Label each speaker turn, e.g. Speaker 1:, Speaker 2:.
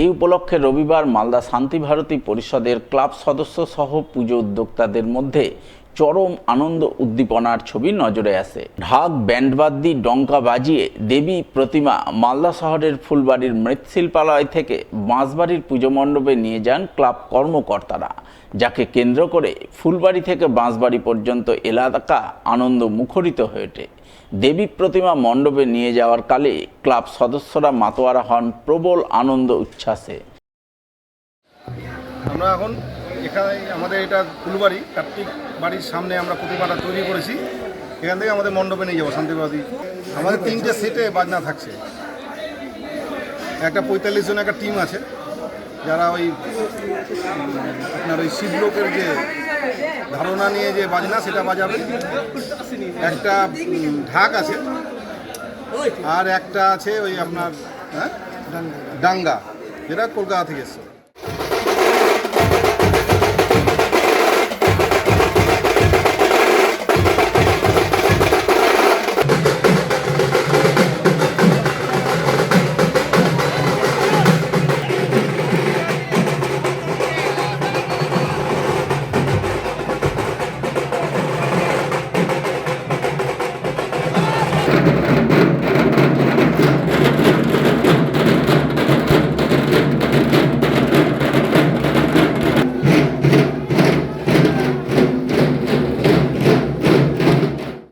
Speaker 1: এই উপলক্ষে রবিবার মালদা শান্তি ভারতী পরিষদের ক্লাব সদস্য সহ পুজো উদ্যোক্তাদের মধ্যে চরম আনন্দ উদ্দীপনার ছবি নজরে আসে। ঢাক, ব্যান্ডবাদ্যি, ডঙ্কা বাজিয়ে দেবী প্রতিমা মালদা শহরের ফুলবাড়ির মৃৎশিল্পালয় থেকে বাঁশবাড়ির পুজো মণ্ডপে নিয়ে যান ক্লাব কর্মকর্তারা, যাকে কেন্দ্র করে ফুলবাড়ি থেকে বাঁশবাড়ি পর্যন্ত এলাকা আনন্দ মুখরিত হয়ে ওঠে। দেবী প্রতিমা মণ্ডপে নিয়ে যাওয়ার কালে ক্লাব সদস্যরা মাতোয়ারা হন প্রবল আনন্দ উচ্ছ্বাসে।
Speaker 2: আমরা এখন এখানে আমাদের এটা ফুলবাড়ি, কার্তিক বাড়ির সামনে আমরা প্রতিমাটা তৈরি করেছি। এখান থেকে আমাদের মণ্ডপে নিয়ে যাব, শান্তিবাদী। আমাদের তিনটে সেটে বাজনা থাকছে। একটা পঁয়তাল্লিশ জন একটা টিম আছে। যারা ওই, আপনার ওই শিবলোকের যে ধারণা নিয়ে যে বাজনা, সেটা বাজাবে। একটা ঢাক আছে, আর একটা আছে ওই আপনার হ্যাঁ? ডাঙ্গা। যেটা কলকাতা থেকে এসছে।